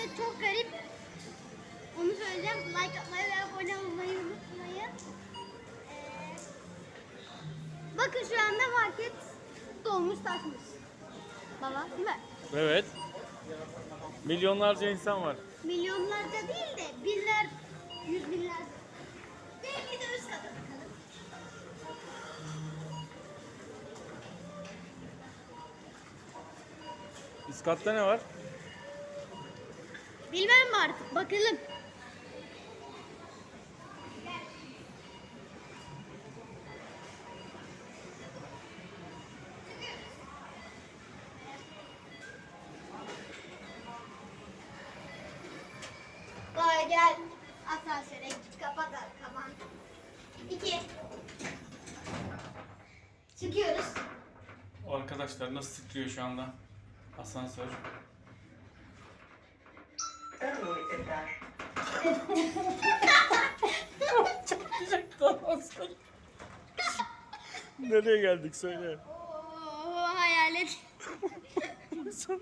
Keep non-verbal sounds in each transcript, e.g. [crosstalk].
market çok garip. Onu söyleyeceğim. Like atmayı ve abone olmayı unutmayın. Ee, bakın şu anda market dolmuş taşmış. Baba değil mi? Evet. Milyonlarca insan var. Milyonlarca değil de binler, yüz binler. Belki de üst kata bakalım. Üst katta ne var? Bilmem mi artık bakalım. Vay gel asansöre git kapat kapan. İki. Çıkıyoruz. O arkadaşlar nasıl titriyor şu anda? Asansör. Nereye geldik söyle. Oo, hayalet. Burası da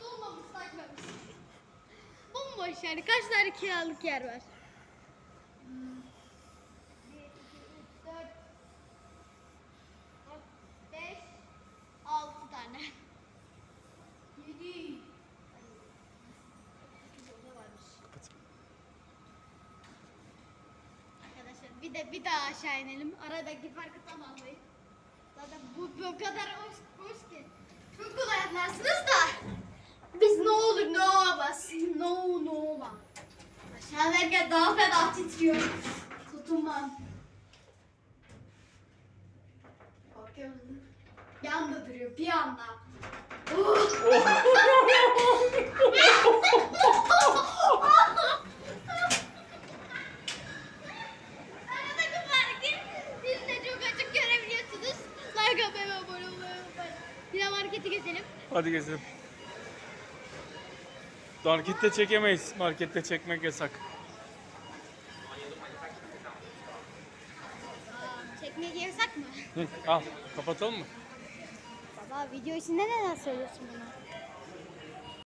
dolmamış saçmamış. Bomboş yani. Kaç tane kiralık yer var? Bir de bir daha aşağı inelim. Aradaki farkı tamamlayın. Zaten bu, bu kadar hoş, hoş ki. Çok kolay anlarsınız da. Biz ne olur ne olmaz. No no olmaz. Aşağıdaki daha fena titriyor. Tutunmam. Korkuyorum. Bir anda duruyor bir anda. Aradaki [laughs] [laughs] farkı siz de çok açık görebiliyorsunuz. Like atmayı ve abone olmayı unutmayın. Yine marketi gezelim. Hadi gezelim. Markette çekemeyiz. Markette çekmek yasak. Aa, çekmek yasak mı? Hı, al. Kapatalım mı? Baba video içinde neler söylüyorsun bana?